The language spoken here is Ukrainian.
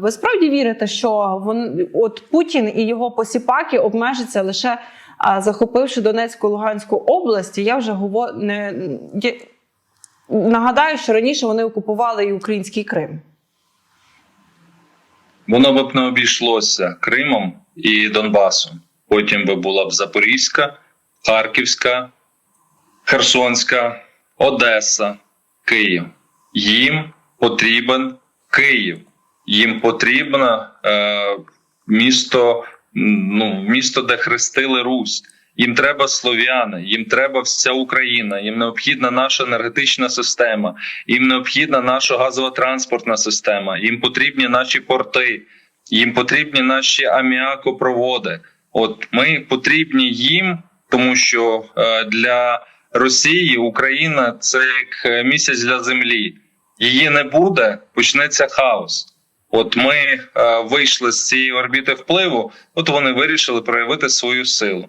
Ви справді вірите, що вон, от Путін і його посіпаки обмежаться лише захопивши Донецьку Луганську області? Я вже говорю не я, нагадаю, що раніше вони окупували і український Крим. Воно б не обійшлося Кримом і Донбасом. Потім би була б Запорізька, Харківська, Херсонська, Одеса, Київ. Їм потрібен Київ. Їм потрібно е, місто, ну, місто, де хрестили Русь. Їм треба слов'яни, їм треба вся Україна, їм необхідна наша енергетична система, їм необхідна наша газово-транспортна система, їм потрібні наші порти, їм потрібні наші аміакопроводи. От ми потрібні їм, тому що е, для Росії Україна це як е, місяць для землі. Її не буде, почнеться хаос. От ми е, вийшли з цієї орбіти впливу, от вони вирішили проявити свою силу.